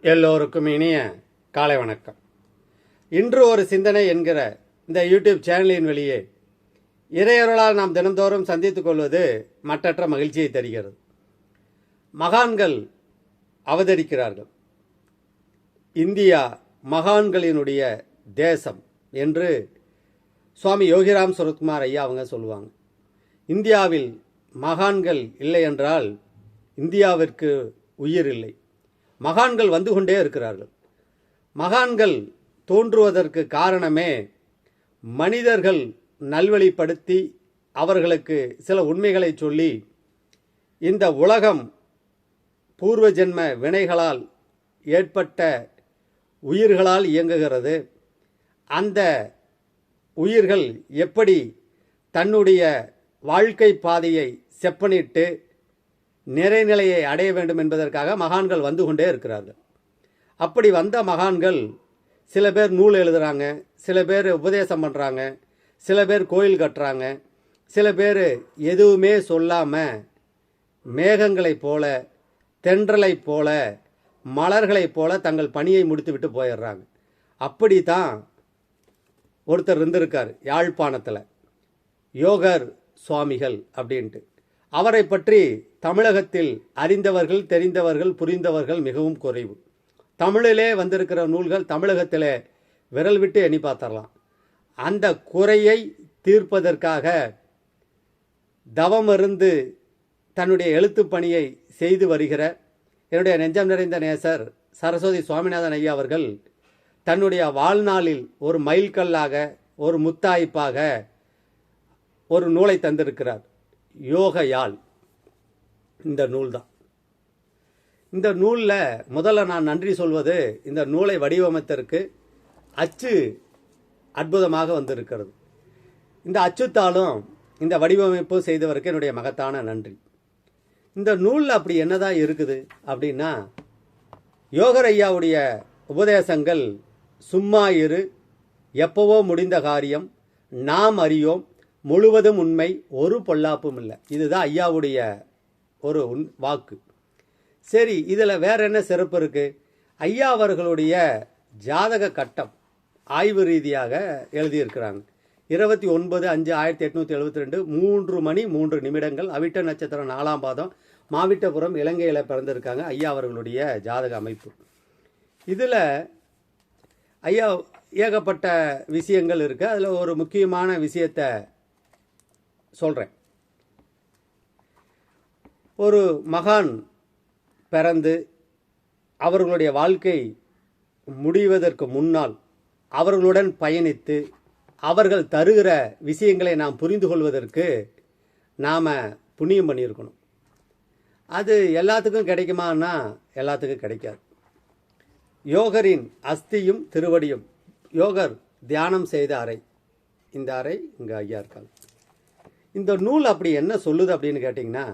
எல்லோருக்கும் இனிய காலை வணக்கம். இன்று ஒரு சிந்தனை என்கிற இந்த யூடியூப் சேனலின் வழியே இறையருளால் நாம் தினந்தோறும் சந்தித்துக் கொள்வது மற்றற்ற மகிழ்ச்சியை தருகிறது. மகான்கள் அவதரிக்கிறார்கள். இந்தியா மகான்களினுடைய தேசம் என்று சுவாமி யோகிராம் சுரத்குமார் ஐயா அவங்க சொல்லுவாங்க. இந்தியாவில் மகான்கள் இல்லை என்றால் இந்தியாவிற்கு உயிர் இல்லை. மகான்கள் வந்து கொண்டே இருக்கிறார்கள். மகான்கள் தோன்றுவதற்கு காரணமே மனிதர்கள் நல்வழிப்படுத்தி அவர்களுக்கு சில உண்மைகளை சொல்லி இந்த உலகம் பூர்வ ஜென்ம வினைகளால் ஏற்பட்ட உயிர்களால் இயங்குகிறது. அந்த உயிர்கள் எப்படி தன்னுடைய வாழ்க்கை பாதையை செப்பனிட்டு நிறைநிலையை அடைய வேண்டும் என்பதற்காக மகான்கள் வந்து கொண்டே இருக்கிறார்கள். அப்படி வந்த மகான்கள் சில பேர் நூல் எழுதுகிறாங்க சில பேர் உபதேசம் பண்ணுறாங்க சில பேர் கோயில் கட்டுறாங்க சில பேர் எதுவுமே சொல்லாமல் மேகங்களைப் போல தென்றலைப் போல மலர்களைப் போல தங்கள் பணியை முடித்துவிட்டு போயிடுறாங்க. அப்படி தான் ஒருத்தர் இருந்திருக்கார் யாழ்ப்பாணத்தில். யோகர் சுவாமிகள் அப்படின்ட்டு. அவரை பற்றி தமிழகத்தில் அறிந்தவர்கள் தெரிந்தவர்கள் புரிந்தவர்கள் மிகவும் குறைவு. தமிழிலே வந்திருக்கிற நூல்கள் தமிழகத்தில் விரல் விட்டு எண்ணி பார்த்தரலாம் அந்த குறையை தீர்ப்பதற்காக தவமருந்து தன்னுடைய எழுத்து பணியை செய்து வருகிற என்னுடைய நெஞ்சம் நிறைந்த நேசர் சரஸ்வதி சுவாமிநாதன் ஐயா அவர்கள் தன்னுடைய வாழ்நாளில் ஒரு மைல்கல்லாக ஒரு முத்தாய்ப்பாக ஒரு நூலை தந்திருக்கிறார். யோகையால் இந்த நூல் தான் இந்த நூலில் முதல்ல நான் நன்றி சொல்வது இந்த நூலை வடிவமைத்ததற்கு அச்சு அற்புதமாக வந்திருக்கிறது. இந்த அச்சுத்தாளும் இந்த வடிவமைப்பு செய்தவருக்கு என்னுடைய மகத்தான நன்றி. இந்த நூலில் அப்படி என்னதான் இருக்குது அப்படின்னா யோகர் ஐயாவுடைய உபதேசங்கள் சும்மா இரு எப்பவோ முடிந்த காரியம் நாம் அறியோம் முழுவதும் உண்மை ஒரு பொல்லாப்பும் இல்லை. இதுதான் ஐயாவுடைய ஒரு உன் வாக்கு. சரி இதில் வேற என்ன சிறப்பு இருக்குது ஐயா அவர்களுடைய ஜாதக கட்டம் ஆய்வு ரீதியாக எழுதியிருக்கிறாங்க. இருபத்தி ஒன்பது அஞ்சு ஆயிரத்தி எட்நூற்றி எழுபத்தி ரெண்டு மூன்று மணி மூன்று நிமிடங்கள் அவிட்ட நட்சத்திரம் நாலாம் பாதம் மாவிட்டபுரம் இலங்கையில் பிறந்திருக்காங்க ஐயா அவர்களுடைய ஜாதக அமைப்பு. இதில் ஐயா ஏகப்பட்ட விஷயங்கள் இருக்குது அதில் ஒரு முக்கியமான விஷயத்தை சொல்கிறேன் ஒரு மகான் பிறந்து அவர்களுடைய வாழ்க்கை முடிவதற்கு முன்னால் அவர்களுடன் பயணித்து அவர்கள் தருகிற விஷயங்களை நாம் புரிந்து கொள்வதற்கு நாம் புண்ணியம் பண்ணியிருக்கணும். அது எல்லாத்துக்கும் கிடைக்குமான்னா எல்லாத்துக்கும் கிடைக்காது. யோகரின் அஸ்தியும் திருவடியும். யோகர் தியானம் செய்த அறை. இந்த அறை இங்கே ஐயா இருக்காங்க. இந்த நூல் அப்படி என்ன சொல்லுது அப்படின்னு கேட்டிங்கன்னா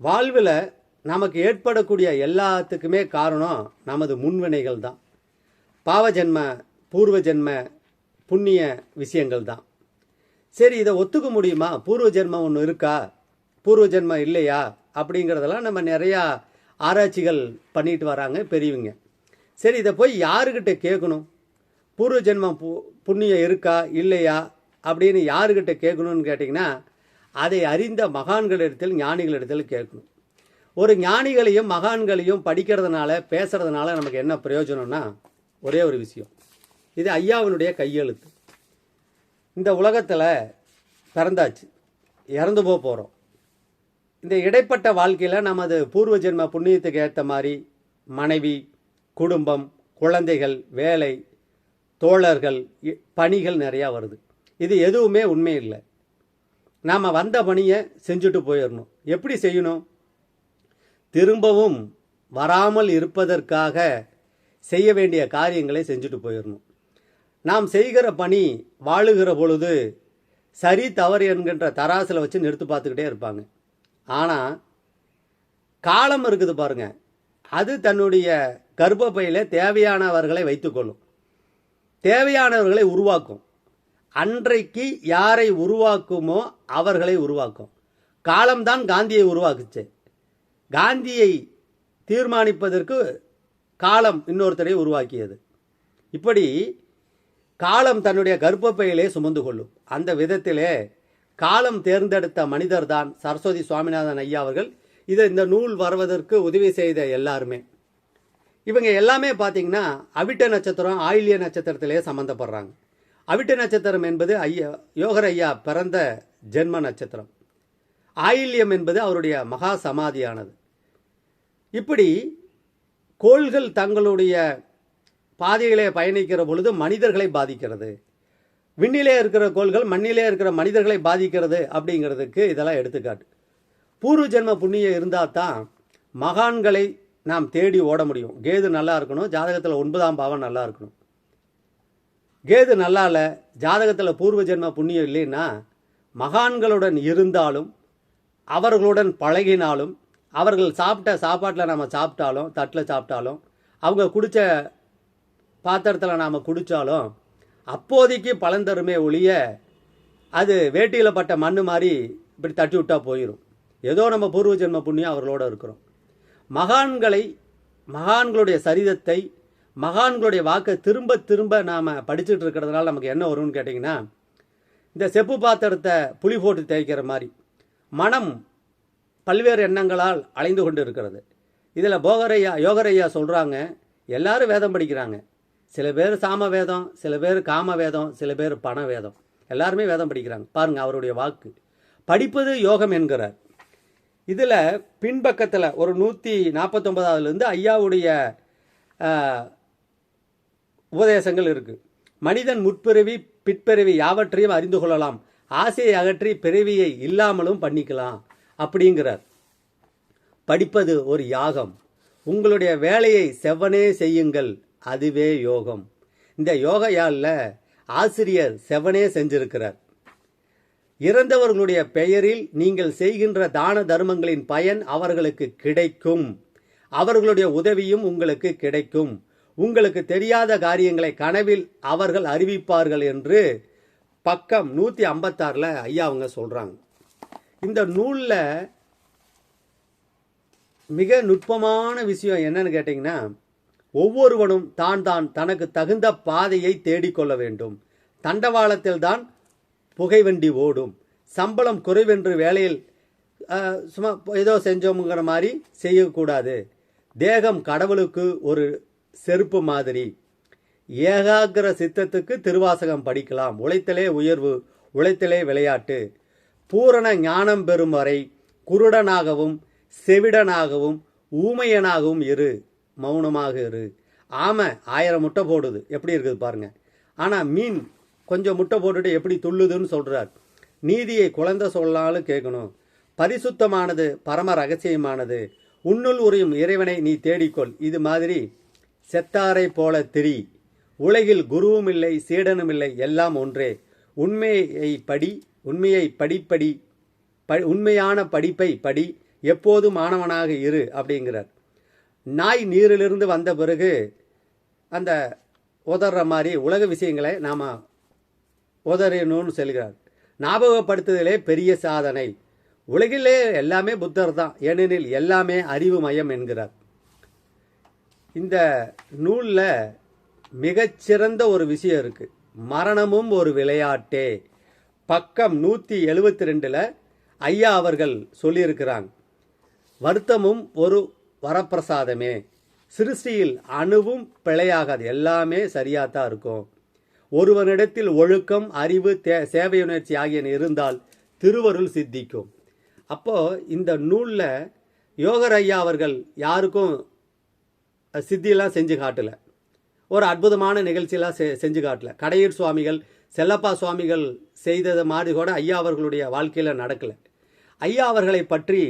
வாழ்வில் நமக்கு ஏற்படக்கூடிய எல்லாத்துக்குமே காரணம் நமது முன்வினைகள் தான். பாவஜென்ம பூர்வ ஜென்ம புண்ணிய விஷயங்கள் தான். சரி இதை ஒத்துக்க முடியுமா? பூர்வ ஜென்மம் ஒன்று இருக்கா? பூர்வ ஜென்மம் இல்லையா? அப்படிங்கிறதெல்லாம் நம்ம நிறையா ஆராய்ச்சிகள் பண்ணிட்டு வராங்க பெரியவங்க. சரி இதை போய் யாருக்கிட்ட கேட்கணும்? பூர்வ ஜென்மம் பு புண்ணியம் இருக்கா? இல்லையா? அப்படின்னு யாருக்கிட்ட கேட்கணும்னு கேட்டிங்கன்னா அதை அறிந்த மகான்களிடத்தில் ஞானிகளிடத்தில் கேட்கணும். ஒரு ஞானிகளையும் மகான்களையும் படிக்கிறதுனால பேசுகிறதுனால நமக்கு என்ன பிரயோஜனம்னா ஒரே ஒரு விஷயம். இது ஐயாவினுடைய கையெழுத்து. இந்த உலகத்தில் பிறந்தாச்சு. இறந்து போக போகிறோம் இந்த இடைப்பட்ட வாழ்க்கையில் நமது பூர்வ ஜென்ம புண்ணியத்துக்கு ஏற்ற மாதிரி மனைவி குடும்பம் குழந்தைகள் வேலை தோழர்கள் இ- பணிகள் நிறையா வருது. இது எதுவுமே உண்மை இல்லை. நாம் வந்த பணியை செஞ்சுட்டு போயிடணும். எப்படி செய்யணும்? திரும்பவும் வராமல் இருப்பதற்காக செய்ய வேண்டிய காரியங்களை செஞ்சுட்டு போயிடணும். நாம் செய்கிற பணி வாழுகிற பொழுது சரி தவறு என்கின்ற தராசில் வச்சு நிறுத்து பார்த்துக்கிட்டே இருப்பாங்க. ஆனால் காலம் இருக்குது பாருங்க. அது தன்னுடைய கர்ப்பப்பையில் தேவையானவர்களை வைத்துக்கொள்ளும். தேவையானவர்களை உருவாக்கும். அன்றைக்கு யாரை உருவாக்குமோ அவர்களை உருவாக்கும். காலம்தான் காந்தியை உருவாக்குச்சு. காந்தியை தீர்மானிப்பதற்கு காலம் இன்னொருத்தரை உருவாக்கியது. இப்படி காலம் தன்னுடைய கர்ப்பப்பையிலே சுமந்து கொள்ளும். அந்த விதத்திலே காலம் தேர்ந்தெடுத்த மனிதர்தான் சரஸ்வதி சுவாமிநாதன் ஐயா அவர்கள். இதை இந்த நூல் வருவதற்கு உதவி செய்த எல்லாருமே. இவங்க எல்லாமே பார்த்தீங்கன்னா அவிட்ட நட்சத்திரம் ஆயிலிய நட்சத்திரத்திலே சம்மந்தப்படுறாங்க அவிட்ட நட்சத்திரம் என்பது ஐயா யோகர் ஐயா பிறந்த ஜென்ம நட்சத்திரம். ஆயில்யம் என்பது அவருடைய மகா சமாதியானது. இப்படி கோள்கள் தங்களுடைய பாதைகளை பயணிக்கிற பொழுது மனிதர்களை பாதிக்கிறது. விண்ணிலே இருக்கிற கோள்கள் மண்ணிலே இருக்கிற மனிதர்களை பாதிக்கிறது அப்படிங்கிறதுக்கு இதெல்லாம் எடுத்துக்காட்டு. பூர்வ ஜென்ம புண்ணியம் இருந்தால் தான் மகான்களை நாம் தேடி ஓட முடியும். கேது நல்லா இருக்கணும் ஜாதகத்தில் ஒன்பதாம் பாவம் நல்லா இருக்கணும். கேது நல்லா இல்லை ஜாதகத்தில் பூர்வ ஜென்ம புண்ணியம் இல்லைன்னா மகான்களுடன் இருந்தாலும் அவர்களுடன் பழகினாலும் அவர்கள் சாப்பிட்ட சாப்பாட்டில் நம்ம சாப்பிட்டாலும் தட்டில் சாப்பிட்டாலும் அவங்க குடித்த பாத்திரத்தில் நாம் குடித்தாலும் அப்போதைக்கு பலன் தருமே ஒழிய அது வேட்டியில் பட்ட மண்ணு மாதிரி இப்படி தட்டி விட்டால் போயிடும் ஏதோ நம்ம பூர்வ ஜென்ம புண்ணியம் அவர்களோட இருக்கிறோம். மகான்களை மகான்களுடைய சரிதத்தை மகான்களுடைய வாக்கை திரும்ப திரும்ப நாம் படிச்சுட்டு இருக்கிறதுனால நமக்கு என்ன வரும்னு கேட்டிங்கன்னா இந்த செப்பு பாத்திரத்தை புளி போட்டு தேய்க்கிற மாதிரி மனம் பல்வேறு எண்ணங்களால் அலைந்து கொண்டு இருக்கிறது. இதில் போகரையா யோகரையா சொல்கிறாங்க எல்லாரும் வேதம் படிக்கிறாங்க. சில பேர் சாம வேதம் சில பேர் காம வேதம் சில பேர் பண வேதம் எல்லாருமே வேதம் படிக்கிறாங்க. பாருங்கள் அவருடைய வாக்கு. படிப்பது யோகம் என்கிறார். இதில் பின்பக்கத்தில் ஒரு நூற்றி நாற்பத்தொன்பதாவதுலேருந்து ஐயாவுடைய உபதேசங்கள் இருக்கு. மனிதன் முற்பிறவி பிற்பிறவி யாவற்றையும் அறிந்து கொள்ளலாம். ஆசையை அகற்றி பிறவியை இல்லாமலும் பண்ணிக்கலாம் அப்படிங்கிறார். படிப்பது ஒரு யாகம். உங்களுடைய வேலையை செவ்வனே செய்யுங்கள் அதுவே யோகம். இந்த யோக யாழில் ஆசிரியர் செவனே செஞ்சிருக்கிறார். இறந்தவர்களுடைய பெயரில் நீங்கள் செய்கின்ற தான தர்மங்களின் பயன் அவர்களுக்கு கிடைக்கும். அவர்களுடைய உதவியும் உங்களுக்கு கிடைக்கும். உங்களுக்கு தெரியாத காரியங்களை கனவில் அவர்கள் அறிவிப்பார்கள் என்று பக்கம் நூற்றி ஐம்பத்தாறில் ஐயா அவங்க சொல்கிறாங்க இந்த நூலில் மிக நுட்பமான விஷயம் என்னன்னு கேட்டிங்கன்னா ஒவ்வொருவனும் தான் தான் தனக்கு தகுந்த பாதையை தேடிக்கொள்ள வேண்டும். தண்டவாளத்தில் தான் புகைவண்டி ஓடும். சம்பளம் குறைவென்று வேலையில் சும்மா ஏதோ செஞ்சோங்கிற மாதிரி செய்யக்கூடாது. தேகம் கடவுளுக்கு ஒரு செருப்பு மாதிரி. ஏகாகிர சித்தத்துக்கு திருவாசகம் படிக்கலாம். உழைத்தலே உயர்வு உழைத்தலே விளையாட்டு. பூரண ஞானம் பெறும் வரை குருடனாகவும் செவிடனாகவும் ஊமையனாகவும் இரு. மௌனமாக இரு. ஆமை ஆயிரம் முட்டை போடுது. எப்படி இருக்குது பாருங்க. ஆனால் மீன் கொஞ்சம் முட்டை போட்டுட்டு எப்படி துள்ளுதுன்னு சொல்கிறார் நீதியை குழந்தை சொல்லாலும் கேட்கணும். பரிசுத்தமானது பரம ரகசியமானது. உன்னுள் உரியும் இறைவனை நீ தேடிக்கொள். இது மாதிரி செத்தாரை போல திரி. உலகில் குருவும் இல்லை சீடனும் இல்லை எல்லாம் ஒன்றே. உண்மையை படி உண்மையை படிப்படி ப உண்மையான படிப்பை படி எப்போதும் மாணவனாக இரு அப்படிங்கிறார். நாய் நீரிலிருந்து வந்த பிறகு அந்த உதற மாதிரி உலக விஷயங்களை நாம் உதறணும்னு சொல்கிறார். ஞாபகப்படுத்துதலே பெரிய சாதனை. உலகிலே எல்லாமே புத்தர் தான் ஏனெனில் எல்லாமே அறிவு மயம் என்கிறார். இந்த நூலில் மிகச்சிறந்த ஒரு விஷயம் இருக்குது மரணமும் ஒரு விளையாட்டே. பக்கம் நூற்றி எழுபத்தி ரெண்டில் ஐயா அவர்கள் சொல்லியிருக்கிறாங்க. வருத்தமும் ஒரு வரப்பிரசாதமே. சிருஷ்டியில் அணுவும் பிழையாகாது. எல்லாமே சரியாக தான் இருக்கும். ஒருவனிடத்தில் ஒழுக்கம் அறிவு தே சேவையுணர்ச்சி ஆகியன இருந்தால் திருவருள் சித்திக்கும். அப்போது இந்த நூலில் யோகர் ஐயா அவர்கள் யாருக்கும் சித்தியெல்லாம் செஞ்சு காட்டல. ஒரு அற்புதமான நிகழ்ச்சியெல்லாம் செ செஞ்சு காட்டல. கடையூர் சுவாமிகள் செல்லப்பா சுவாமிகள் செய்தது மாதிரி கூட ஐயா அவர்களுடைய வாழ்க்கையில் நடக்கலை. ஐயா அவர்களை பற்றி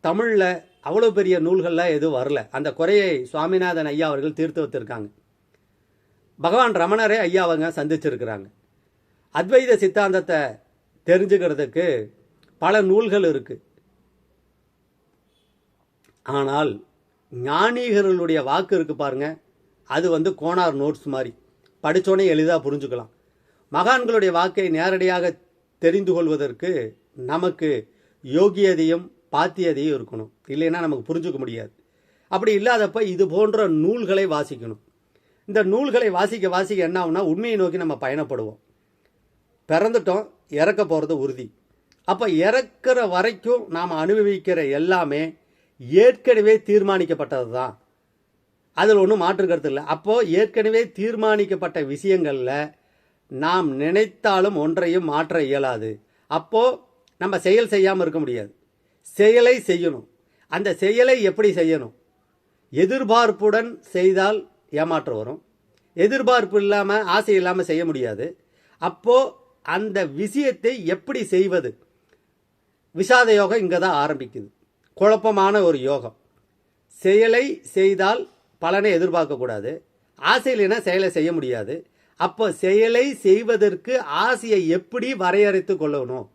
தமிழில் அவ்வளோ பெரிய நூல்கள்லாம் எதுவும் வரல. அந்த குறையை சுவாமிநாதன் ஐயா அவர்கள் தீர்த்து வைத்திருக்காங்க. பகவான் ரமணரே ஐயா அவங்க சந்திச்சிருக்கிறாங்க. அத்வைத சித்தாந்தத்தை தெரிஞ்சுக்கிறதுக்கு பல நூல்கள் இருக்குது ஆனால் ஞானீகர்களுடைய வாக்கு இருக்குது பாருங்க. அது வந்து கோனார் நோட்ஸ் மாதிரி. படித்தோடனே எளிதாக புரிஞ்சுக்கலாம். மகான்களுடைய வாக்கை நேரடியாக தெரிந்து கொள்வதற்கு நமக்கு யோகியதையும் பாத்தியதையும் இருக்கணும். இல்லைன்னா நமக்கு புரிஞ்சுக்க முடியாது. அப்படி இல்லாதப்ப இது போன்ற நூல்களை வாசிக்கணும். இந்த நூல்களை வாசிக்க வாசிக்க என்ன ஆகும்னா உண்மையை நோக்கி நம்ம பயணப்படுவோம். பிறந்துட்டோம் இறக்க போகிறது உறுதி. அப்போ இறக்குற வரைக்கும் நாம் அனுபவிக்கிற எல்லாமே ஏற்கனவே தீர்மானிக்கப்பட்டது தான் அதில் ஒன்றும் மாற்று கருத்து இல்லை. அப்போது ஏற்கனவே தீர்மானிக்கப்பட்ட விஷயங்களில் நாம் நினைத்தாலும் ஒன்றையும் மாற்ற இயலாது. அப்போது நம்ம செயல் செய்யாமல் இருக்க முடியாது. செயலை செய்யணும். அந்த செயலை எப்படி செய்யணும்? எதிர்பார்ப்புடன் செய்தால் ஏமாற்றம் வரும். எதிர்பார்ப்பு இல்லாமல் ஆசை இல்லாமல் செய்ய முடியாது. அப்போது அந்த விஷயத்தை எப்படி செய்வது? விஷாத யோகம் இங்கே தான் ஆரம்பிக்குது. குழப்பமான ஒரு யோகம். செயலை செய்தால் பலனை எதிர்பார்க்கக்கூடாது. ஆசை இல்லைன்னா செயலை செய்ய முடியாது. அப்போ செயலை செய்வதற்கு ஆசையை எப்படி வரையறைத்து கொள்ளணும்?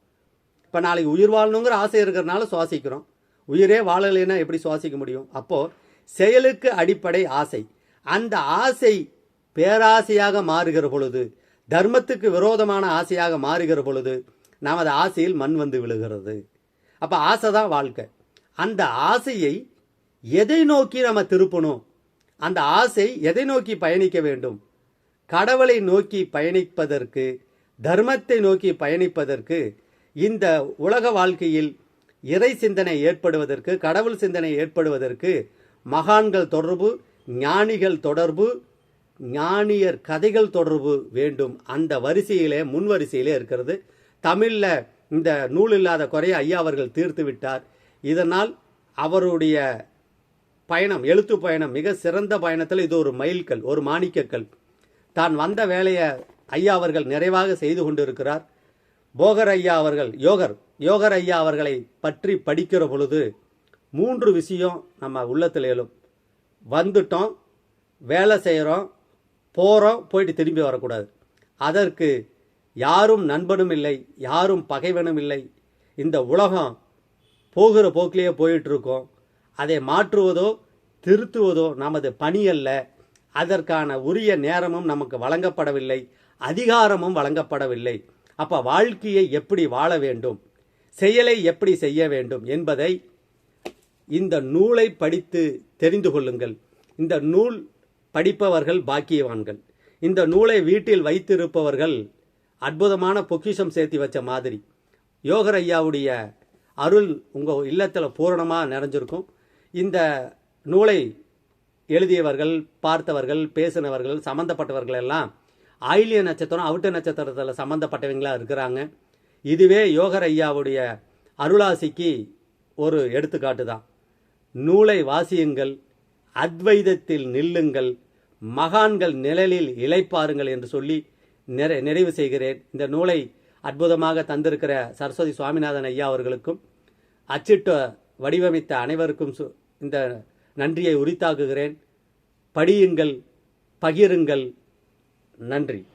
இப்போ நாளைக்கு உயிர் வாழணுங்கிற ஆசை இருக்கிறனால சுவாசிக்கிறோம். உயிரே வாழலைன்னா எப்படி சுவாசிக்க முடியும்? அப்போது செயலுக்கு அடிப்படை ஆசை. அந்த ஆசை பேராசையாக மாறுகிற பொழுது தர்மத்துக்கு விரோதமான ஆசையாக மாறுகிற பொழுது நமது ஆசையில் மண் வந்து விழுகிறது. அப்போ ஆசை தான் வாழ்க்கை. அந்த ஆசையை எதை நோக்கி நம்ம திருப்பணும்? அந்த ஆசை எதை நோக்கி பயணிக்க வேண்டும்? கடவுளை நோக்கி பயணிப்பதற்கு தர்மத்தை நோக்கி பயணிப்பதற்கு இந்த உலக வாழ்க்கையில் இறை சிந்தனை ஏற்படுவதற்கு கடவுள் சிந்தனை ஏற்படுவதற்கு மகான்கள் தொடர்பு ஞானிகள் தொடர்பு ஞானியர் கதைகள் தொடர்பு வேண்டும். அந்த வரிசையிலே முன் வரிசையிலே இருக்கிறது. தமிழில் இந்த நூல் இல்லாத குறைய ஐயா அவர்கள் தீர்த்து விட்டார். இதனால் அவருடைய பயணம் எழுத்து பயணம் மிக சிறந்த பயணத்தில் இது ஒரு மைல்கல் ஒரு மாணிக்கக்கல் தான் வந்த வேலையை ஐயா அவர்கள் நிறைவாக செய்து கொண்டிருக்கிறார். போகர் ஐயா அவர்கள் யோகர் யோகர் ஐயா அவர்களை பற்றி படிக்கிற பொழுது மூன்று விஷயம் நம்ம உள்ளத்தில் எழும். வந்துட்டோம் வேலை செய்கிறோம் போகிறோம் போயிட்டு திரும்பி வரக்கூடாது. அதற்கு யாரும் நண்பனும் இல்லை யாரும் பகைவனும் இல்லை. இந்த உலகம் போகிற போக்கிலேயே போயிட்டுருக்கோம். அதை மாற்றுவதோ திருத்துவதோ நமது பணி அல்ல. அதற்கான உரிய நேரமும் நமக்கு வழங்கப்படவில்லை. அதிகாரமும் வழங்கப்படவில்லை. அப்போ வாழ்க்கையை எப்படி வாழ வேண்டும்? செயலை எப்படி செய்ய வேண்டும் என்பதை இந்த நூலை படித்து தெரிந்து கொள்ளுங்கள். இந்த நூல் படிப்பவர்கள் பாக்கியவான்கள். இந்த நூலை வீட்டில் வைத்திருப்பவர்கள் அற்புதமான பொக்கிஷம் சேர்த்து வச்ச மாதிரி. யோகர் ஐயாவுடைய அருள் உங்கள் இல்லத்தில் பூரணமாக நிறைஞ்சிருக்கும். இந்த நூலை எழுதியவர்கள் பார்த்தவர்கள் பேசினவர்கள் சம்மந்தப்பட்டவர்கள் எல்லாம் ஆயிலிய நட்சத்திரம் அவுட்ட நட்சத்திரத்தில் சம்மந்தப்பட்டவங்களாக இருக்கிறாங்க. இதுவே யோகர் ஐயாவுடைய அருளாசிக்கு ஒரு எடுத்துக்காட்டு தான். நூலை வாசியுங்கள் அத்வைதத்தில் நில்லுங்கள் மகான்கள் நிழலில் இழைப்பாருங்கள் என்று சொல்லி நிறை நிறைவு செய்கிறேன். இந்த நூலை அற்புதமாக தந்திருக்கிற சரஸ்வதி சுவாமிநாதன் ஐயா அவர்களுக்கும் அச்சிட்டு வடிவமைத்த அனைவருக்கும் சு- இந்த நன்றியை உரித்தாக்குகிறேன். படியுங்கள் பகிருங்கள். நன்றி.